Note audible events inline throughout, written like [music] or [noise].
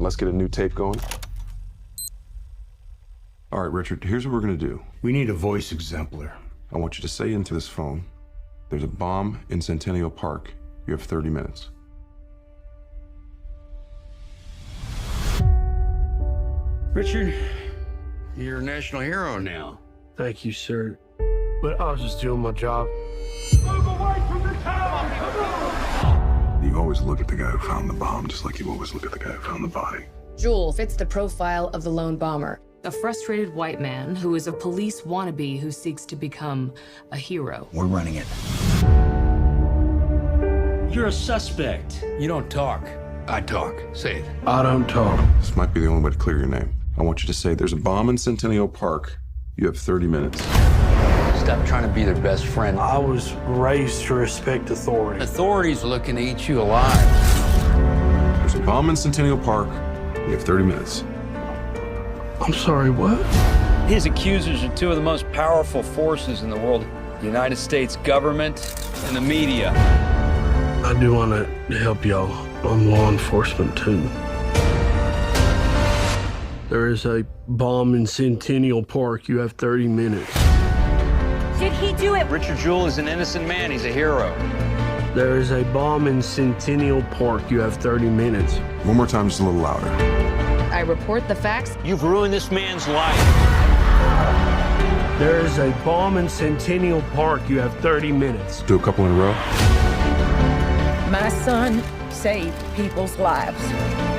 Let's get a new tape going. All right, Richard, here's what we're going to do. We need a voice exemplar. I want you to say into this phone there's a bomb in Centennial Park. You have 30 minutes. Richard, you're a national hero now. Thank you, sir. But I was just doing my job. You always look at the guy who found the bomb, just like you always look at the guy who found the body. Jewel fits the profile of the lone bomber. A frustrated white man who is a police wannabe who seeks to become a hero. We're running it. You're a suspect. You don't talk. I talk. Say it. I don't talk. This might be the only way to clear your name. I want you to say there's a bomb in Centennial Park. You have 30 minutes. Stop trying to be their best friend. I was raised to respect authority. Authorities looking to eat you alive. There's a bomb in Centennial Park. You have 30 minutes. I'm sorry, what? His accusers are two of the most powerful forces in the world the United States government and the media. I do want to help y'all. I'm law enforcement too. There is a bomb in Centennial Park. You have 30 minutes. Did he do it? Richard Jewell is an innocent man. He's a hero. There is a bomb in Centennial Park. You have 30 minutes. One more time, just a little louder. I report the facts. You've ruined this man's life. There is a bomb in Centennial Park. You have 30 minutes. Do a couple in a row. My son saved people's lives.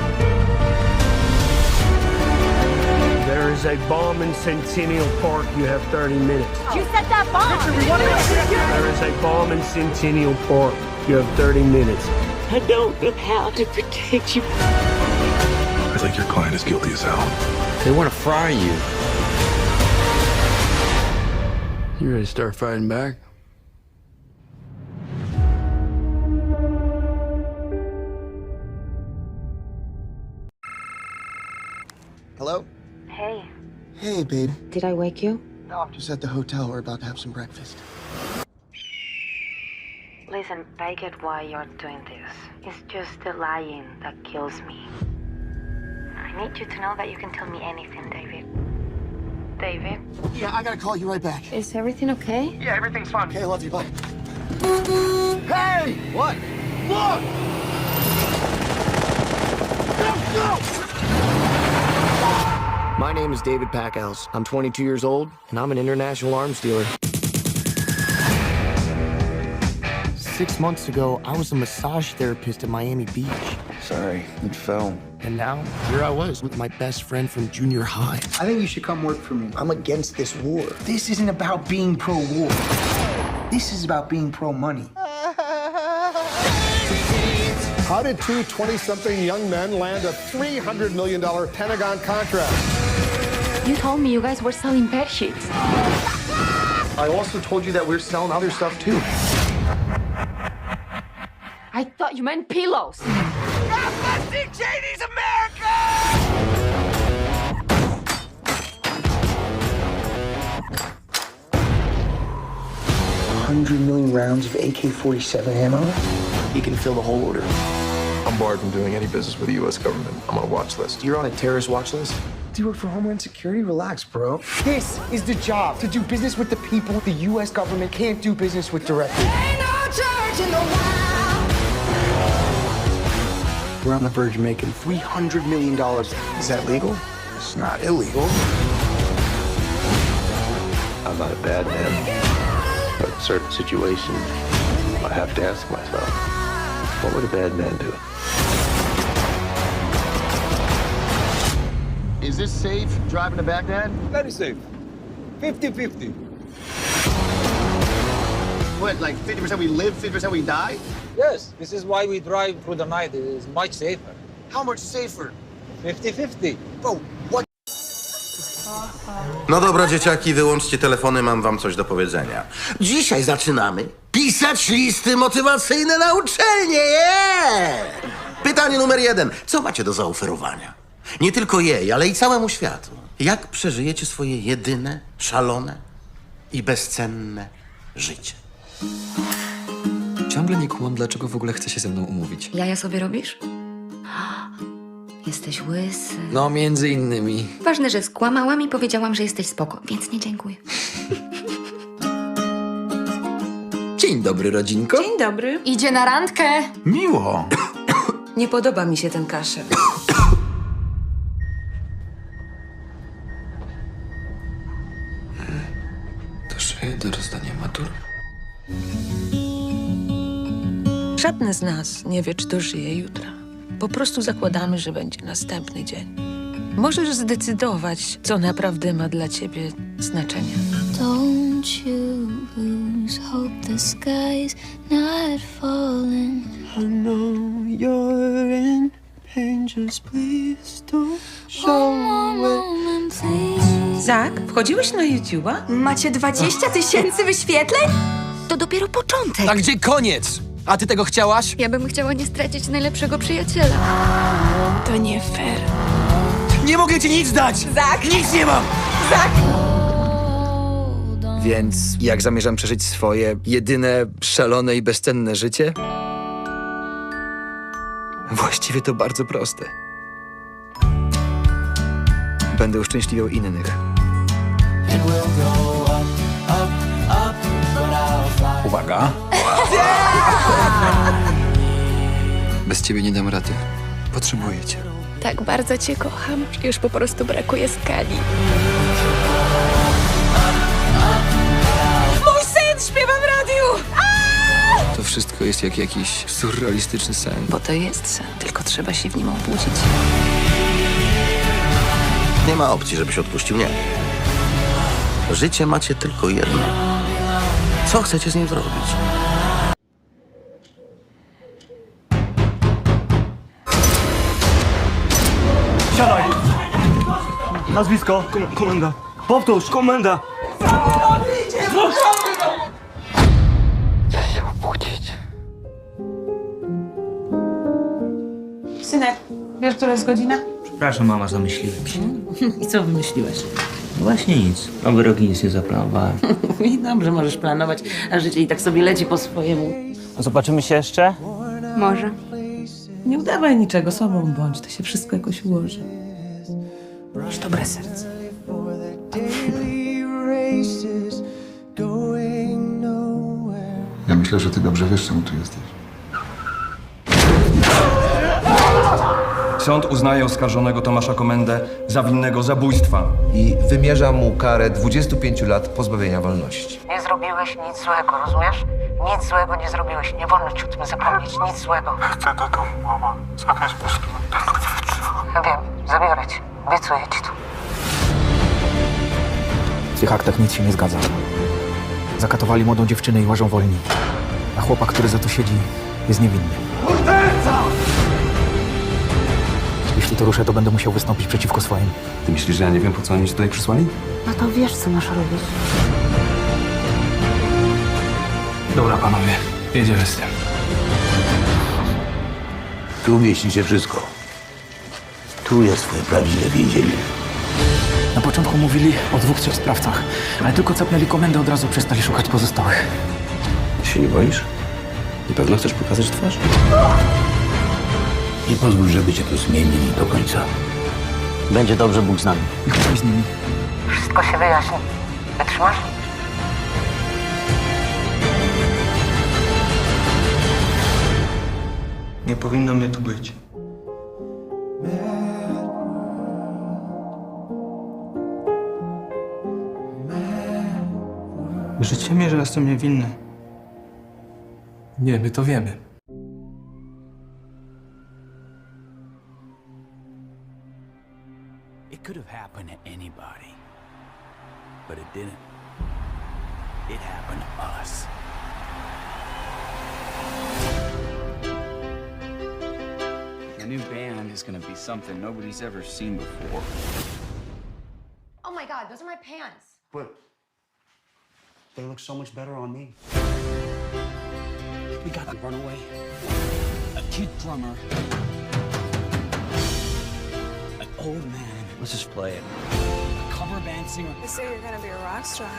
There is a bomb in Centennial Park. You have 30 minutes. Oh. You set that bomb. we [laughs] There is a bomb in Centennial Park. You have 30 minutes. I don't know how to protect you. I think your client is guilty as hell. They want to fry you. You ready to start fighting back? Hello? Hey, Hey, babe. did I wake you? No, I'm just at the hotel. We're about to have some breakfast. Listen, I get why you're doing this. It's just the lying that kills me. I need you to know that you can tell me anything, David. David? Yeah, I gotta call you right back. Is everything okay? Yeah, everything's fine. Okay, I love you. Bye. Hey! What? Look! Go, go! My name is David Packhouse. I'm 22 years old, and I'm an international arms dealer. Six months ago, I was a massage therapist at Miami Beach. Sorry, it fell. And now, here I was with my best friend from junior high. I think you should come work for me. I'm against this war. This isn't about being pro war. This is about being pro money. How did two 20 something young men land a $300 million Pentagon contract? You told me you guys were selling bed sheets. I also told you that we're selling other stuff too. I thought you meant pillows. Hundred million rounds of AK-47 ammo. You can fill the whole order. I'm barred from doing any business with the U.S. government. I'm on a watch list. You're on a terrorist watch list? Do you work for Homeland Security? Relax, bro. This is the job to do business with the people the U.S. government can't do business with directly. We're on the verge of making $300 million. Is that legal? It's not illegal. I'm not a bad man. But in certain situations, I have to ask myself, what would a bad man do? Is this safe driving to Baghdad? Very safe. 50-50. What, like 50% we live, 50% we die? Yes, this is why we drive through the night. It is much safer. How much safer? 50-50. Bro, what? No dobra, dzieciaki, wyłączcie telefony, mam wam coś do powiedzenia. Dzisiaj zaczynamy pisać listy motywacyjne na uczelnię. Yeah! Pytanie numer jeden. Co macie do zaoferowania? Nie tylko jej, ale i całemu światu. Jak przeżyjecie swoje jedyne, szalone i bezcenne życie? Ciągle nie kumam, dlaczego w ogóle chce się ze mną umówić. Jaja sobie robisz? Jesteś łysy. No, między innymi. Ważne, że skłamałam i powiedziałam, że jesteś spoko, więc nie dziękuję. Dzień dobry, rodzinko. Dzień dobry. Idzie na randkę. Miło. [coughs] Nie podoba mi się ten kaszel. Matur? Żadne z nas nie wie, czy dożyje jutra. Po prostu zakładamy, że będzie następny dzień. Możesz zdecydować, co naprawdę ma dla ciebie znaczenie. Don't you lose hope, the sky's not falling. I know you're in just please don't show it. Zak, wchodziłeś na YouTube'a? Macie 20 tysięcy wyświetleń? To dopiero początek. A gdzie koniec? A ty tego chciałaś? Ja bym chciała nie stracić najlepszego przyjaciela. To nie fair. Nie mogę ci nic dać! Zak! Nic nie mam! Zak! Więc jak zamierzam przeżyć swoje jedyne, szalone i bezcenne życie? Właściwie to bardzo proste. Będę uszczęśliwiał innych. Uwaga. [laughs] Bez ciebie nie dam rady. Potrzebuję cię. Tak bardzo cię kocham, że już po prostu brakuje skali. Wszystko jest jak jakiś surrealistyczny sen. Bo to jest sen, tylko trzeba się w nim obudzić. Nie ma opcji, żebyś odpuścił, nie. Życie macie tylko jedno. Co chcecie z nim zrobić? Siadaj! Nazwisko, kom komenda. Powtórz, komenda! Synek, wiesz, która jest godzina? Przepraszam, mama, zamyśliłem się. [laughs] I co wymyśliłeś? Właśnie nic. Nowy rok nic nie zaplanowałem. [laughs] I dobrze możesz planować, a życie i tak sobie leci po swojemu. Zobaczymy się jeszcze? Może. Nie udawaj niczego, sobą bądź, to się wszystko jakoś ułoży. Masz dobre serce. [laughs] Ja myślę, że ty dobrze wiesz, czemu tu jesteś. Sąd uznaje oskarżonego Tomasza Komendę za winnego zabójstwa. i wymierza mu karę 25 lat pozbawienia wolności. Nie zrobiłeś nic złego, rozumiesz? Nic złego nie zrobiłeś. Nie wolno ci o tym zapomnieć. Nic złego. Chcę do domu, mama. Zakaz poszła. Tylko nie wytrzymam. Wiem, zabiorę cię. Obiecuję ci to. W tych aktach nic się nie zgadza. Zakatowali młodą dziewczynę i łażą wolni. A chłopak, który za to siedzi, jest niewinny. To ruszę, to będę musiał wystąpić przeciwko swoim. Ty myślisz, że ja nie wiem, po co oni cię tutaj przysłali? No to wiesz, co masz robić. Dobra, panowie. Jedziemy z tym. Tu mieści się wszystko. Tu jest twoje prawdziwe więzienie. Na początku mówili o dwóch, trzech sprawcach, ale tylko capnęli komendę, od razu przestali szukać pozostałych. Ty się nie boisz? Na pewno chcesz pokazać twarz? Nie pozwól, żeby cię tu zmienili do końca. Będzie dobrze, Bóg z nami. I z nimi. Wszystko się wyjaśni. Wytrzymasz? Nie powinno mnie tu być. Życie mi, że jestem niewinny. Nie, my to wiemy. It could have happened to anybody. But it didn't. It happened to us. The new band is gonna be something nobody's ever seen before. Oh my god, those are my pants. But they look so much better on me. We got a runaway, a kid drummer, an old man. Let's just play it. A cover band singer. They say you're gonna be a rock star.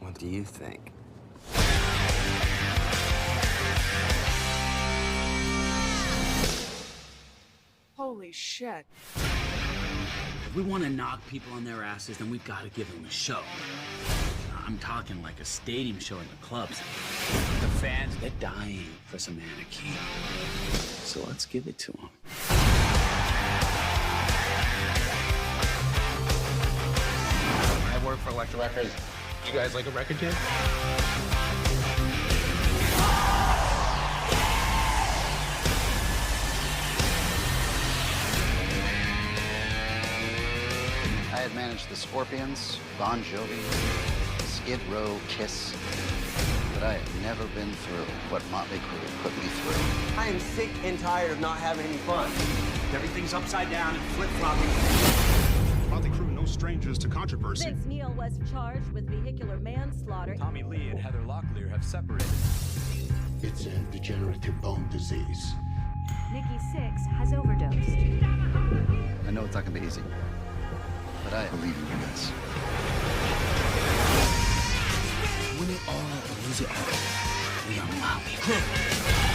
What do you think? Holy shit. If we want to knock people on their asses, then we've got to give them a show. I'm talking like a stadium show in the clubs. The fans, they're dying for some anarchy. So let's give it to them. For Electra Records. You guys like a record kid? I had managed the Scorpions, Bon Jovi, Skid Row, Kiss, but I had never been through what Motley Crue put me through. I am sick and tired of not having any fun. Everything's upside down and flip-flopping. Motley strangers to controversy. Vince Neil was charged with vehicular manslaughter. Tommy Lee and Heather Locklear have separated. It's a degenerative bone disease. Nikki Six has overdosed. I know it's not gonna be easy, but I believe in you guys. Win it all or lose it all. We are Motley Crue.